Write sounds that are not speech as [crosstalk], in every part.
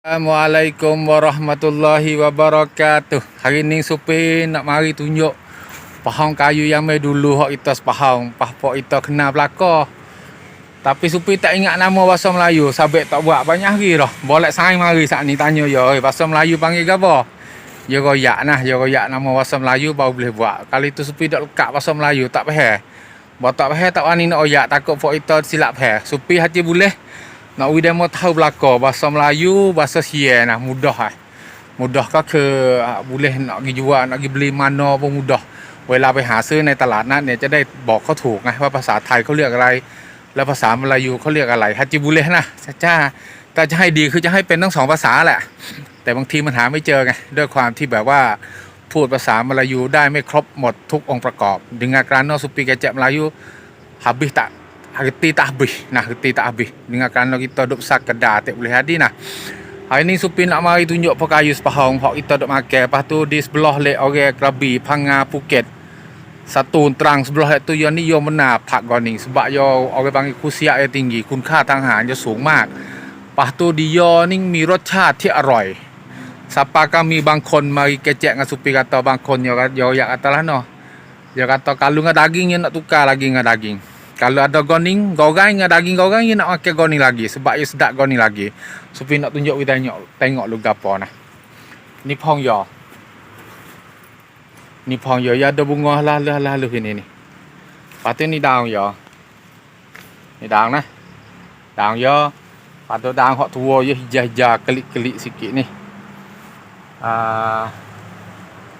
Assalamualaikum warahmatullahi wabarakatuh. Hari ni Supir nak mari tunjuk pahang kayu yang mai dulu hok kita sepahang, pahpok kita kena belaka. Tapi Supir tak ingat nama bahasa Melayu, sabek tak buat banyak hari dah. Boleh saing mari saat ni tanya yo, "Oi, bahasa Melayu panggil gapo?" Ya royak nah, ya royak nama bahasa Melayu baru boleh buat. Kali tu Supir dak lekat bahasa Melayu tak faham. Buat tak faham tak wani nak oyak takut pok kita silap faham. Supir hati boleh nak uji demo tahu belaka bahasa Melayu bahasa Sia nah mudah ah mudah ke ke ah, boleh nak pergi jual nak pergi beli mana pun mudah เวลาไปหาซื้อในตลาดนัดเนี่ยจะได้บอกเขาถูกไงว่าภาษาไทยเขาเรียกอะไร แล้วภาษามลายูเขาเรียกอะไรฮัจิบุเลนะจ้าแต่จะให้ดีคือจะให้เป็นทั้งสองภาษาแหละ แต่บางทีมันหาไม่เจอไงด้วยความที่แบบว่าพูดภาษามลายูได้ไม่ครบหมดทุกองค์ประกอบ dengan kerana supi kecek Melayu habis tak Harti tak habis Nah harti tak habis Dengan kerana kita duduk besar kedar Tak boleh hadir nah Hari ni Supin nak mari tunjuk pekayu sepahang Hak kita duduk makan Lepas tu di sebelah lek orang Krabi Panga Phuket Satu terang sebelah lek tu Yang ni yang benar Pak Goning Sebab yang orang panggil kusiak yang tinggi คุณค่าทางอาหารจะสูงมาก Lepas tu dia ni มีรสชาติที่อร่อย Siapa kami บางคนmari kecek dengan Supi kata บางคน dia dia yak kata lah no dia kata kalau dengan daging dia nak tukar lagi dengan daging kalau ada goning, goreng dengan daging goreng dia nak makan goning lagi sebab dia sedap goning lagi. Supi nak tunjuk kita tengok tengok lu gapo nah. Ni phong yo. Ni phong yo ya ada bunga lah lah lah lu ini ni. Lepas tu ni daun yo. Ni daun nah. Daun yo. Lepas tu daun hok tua je hijau-hijau kelik-kelik sikit ni. Ah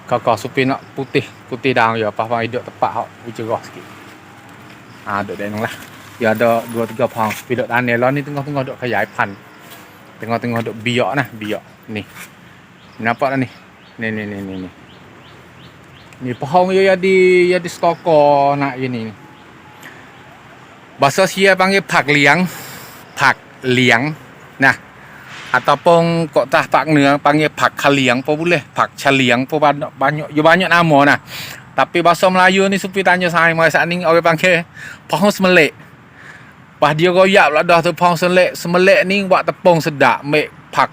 Kakak supi nak putih Putih daun ya Apa-apa hidup tepat hok Ucerah sikit Ah, duk dek lah. Dia ada dua tiga pohon. Bila tanah lah ni tengah-tengah duk khayai pan. Tengah-tengah duk biak nah, biak. Ni. Nampak dah ni. Ni ni ni ni ni. Ni pohon dia jadi jadi stoko nak ini ni. Bahasa Sia panggil pak liang. Pak liang. Nah. Ataupun kok tah pak Nưa panggil pak kaliang apa boleh. Pak caliang apa banyak banyak banyak nama nah. Tapi bahasa Melayu ni Supi tanya saya mai saat ni orang panggil pohon semelik. Pas dia royak pula dah tu pohon semelik. Semelik ni buat tepung sedap. Mek pak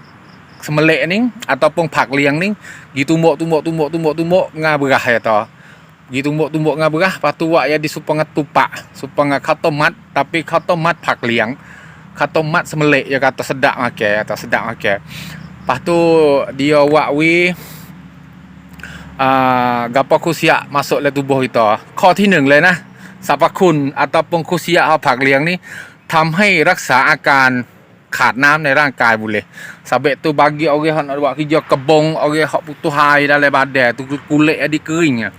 semelik ni ataupun pak liang ni gi tumbuk tumbuk tumbuk tumbuk tumbuk ngah berah ya ta. Gi tumbuk tumbuk ngah berah lepas tu buat ya di supaya tupak, supaya katomat tapi katomat pak liang. Katomat semelik ya kata sedap makan, kata sedap makan. Lepas tu dia buat wi กับปคุเสียมาสดและตุบหิตอข้อที่หนึ่งเลยนะสรรพคุณอัตปงคุเสียเอาผักเลี้ยงนี่ทำให้รักษาอาการขาดน้ำในร่างกายบุเลยสาเบตุบากิเอาเกหันอว่าคือจะกระบงเอาเกหอปุตุหายได้เลยบาดแดดตุกุเลอดีกึ่งอะ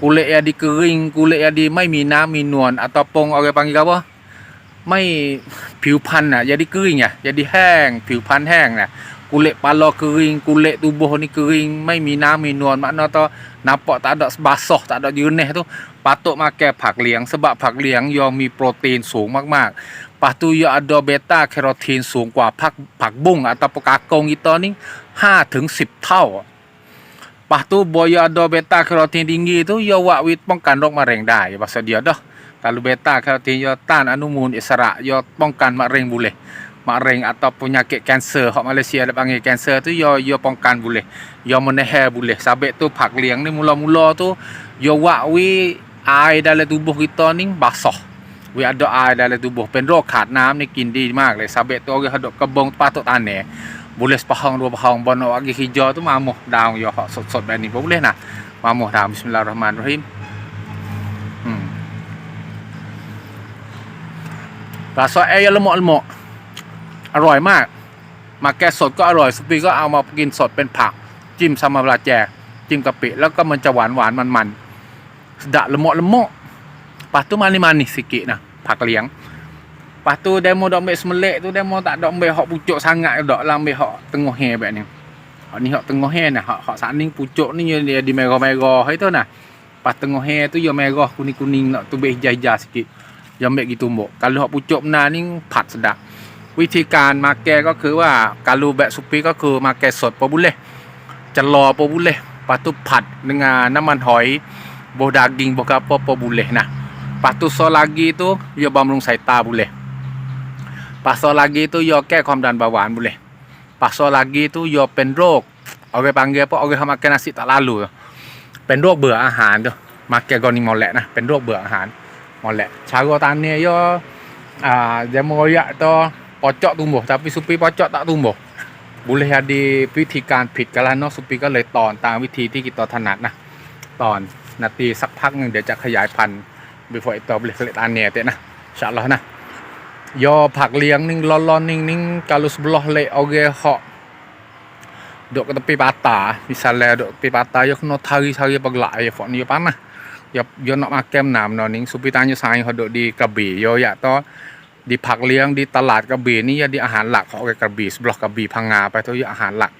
กุเลอดีกึ่งกุเลอดีไม่มีน้ำมีนวลอัตปงเอาเกปังกับว่าไม่ผิวพันธุ์อะยาดีกึ่งอะยาดีแห้ง ผิวพันธุ์แห้งน่ะ kulit pala kering kulit tubuh ni kering mai minam minuan makna tu nampak tak ada basah tak ada jernih tu patut makan ผักเหลียง sebab ผักเหลียงยังมีโปรตีนสูงมากๆ ปัตตุยอดอเบต้าแคโรทีนสูงกว่าผักผักบุ้งอัตปกากงอีตอนนี้5ถึง10 เท่า Lepas tu boya ada beta karotin tinggi tu ya wak wit pongkan rok mareng dai pasal dia dah. Kalau beta karotin ya tan anu mun isra ya pongkan mareng boleh. maring atau penyakit kanser. Hak Malaysia ada panggil kanser tu yo yo pongkan boleh. Yo meneh boleh. Sabek tu pak liang ni mula-mula tu yo wak wi air dalam tubuh kita ni basah. We ada air dalam tubuh. Pendro khat nam ni kin di mak le sabek tu orang hadok kebong patok tanah boleh sepahang dua pahang bono lagi hijau tu mamuh daun. Yo hak sot-sot ni boleh nah. Mamuh dah. Bismillahirrahmanirrahim. Hmm. Rasa air lemak-lemak อร่อยมากมาแกสดก็อร่อยสุปีก็เอามากินสดเป็นผัก จิ้มซามาบลาแจจิ้มกะปิ แล้วก็มันจะหวานหวานมันมันดะละเมาะละเมาะปาตุมานี่มานี่สิกินะผักเลี้ยงปาตุเดโมดอกเมสมเละ tu demo tak dok mek hok pucuk sangat dok lam mek hok tengah he bet ni hok ni hok tengah he nah hok hok saning pucuk ni dia di merah-merah itu nah pas tengah he tu ya merah kuning-kuning nak tu beh hijau-hijau sikit yang mek gitu mbok kalau hok pucuk benar ni pat sedap วิธีการมาแกก็คือว่าการรูแบบซุปปีก็คือมาแกสดปอบุเล่จะรอปอบุเล่ปลาตุผัด dengan น้ำมันหอยโบดากิงโบกาปอปอบุเล่นะปลาตุโซลากีตุยอบำรุงสายตาบุเล่ปลาโซลากีตุยอแก้ความดันเบาหวานบุเล่ปลาโซลากีตุยอเป็นโรคเอาไปบางเกปะเอาไปทำอาแกนาสิตาลาลูเป็นโรคเบื่ออาหารเด้มาแกกอนิมอลแหละนะเป็นโรคเบื่ออาหารมอลแหละชาวโกตันเนี่ยยอ่าเะโมยะต่อ pocok tumbuh tapi supi pocok tak tumbuh boleh jadi วิธีการผิดกันแล้วเนาะสุปีก็เลยตอนตามวิธีที่กิตอถนัดนะตอนนาทีสักพักหนึ่งเดี๋ยวจะขยายพันธุ์บีฟอร์ตัวเบลเลตอันเนียเตนะชาลอนะย่อผักเลี้ยงนิ่งลอนลอนนิ่งนิ่งกาลุสบล็อกเลยเอาเกะเหาะดกกระปีปาตา misalnya ดกปีปาตายกนอทาริทาริปักหลายฝนนี้ปานะย่อยอนอมาแก้มน้ำนอนิ่งสุปีตานยูสายเขาดกดีกระบี่ยอยะตอ ya di ahan lakของกระบี่ sebelah กระบี่พังงาไปtu ya ahan lak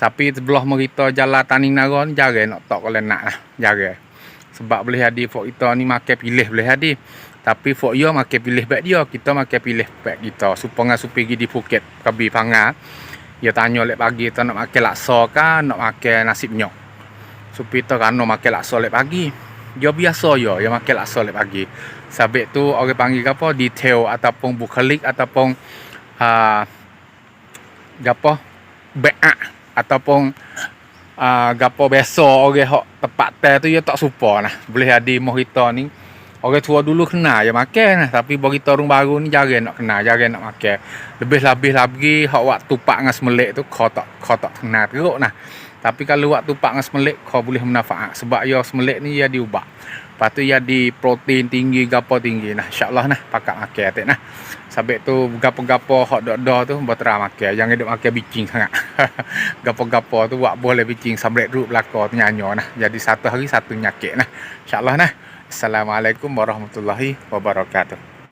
tapi sebelah merita jalan Taning Naron jare nak tok kalau nak lah jare sebab boleh jadi fok kita ni makan pilih boleh jadi tapi fok yo makan pilih baik dia kita makan pilih baik kita supaya supi pergi di Phuket Krabi Panga ya tanya lek pagi tu nak makan laksa kan nak makan nasi penyok supi tu kan nak makan laksa lek pagi dia biasa ya makan laksa lek pagi. Sabit tu orang panggil apa? Detail ataupun bukhalik ataupun uh, gapo beak ataupun uh, gapo biasa orang hok tempat teh tu dia tak supa nah boleh ada moh kita ni orang tua dulu kena ya makan nah tapi bagi orang baru ni jarang nak kena jarang nak makan. Lebih-lebih lagi hok waktu pak ngas melek tu kau tak kau tak kena teruk nah tapi kalau waktu pak ngas melek kau boleh manfaat sebab ya semelek ni dia diubah Lepas tu ya di protein tinggi gapo tinggi nah insyaallah nah pakat makan atik nah. Sabit tu gapo-gapo hot dok dok tu berterah makan. Jangan duk makan bicing sangat. [laughs] gapo-gapo tu buat boleh bicing samret duduk belaka tu nyanyo nah. Jadi satu hari satu nyakit nah. Insyaallah nah. Assalamualaikum warahmatullahi wabarakatuh.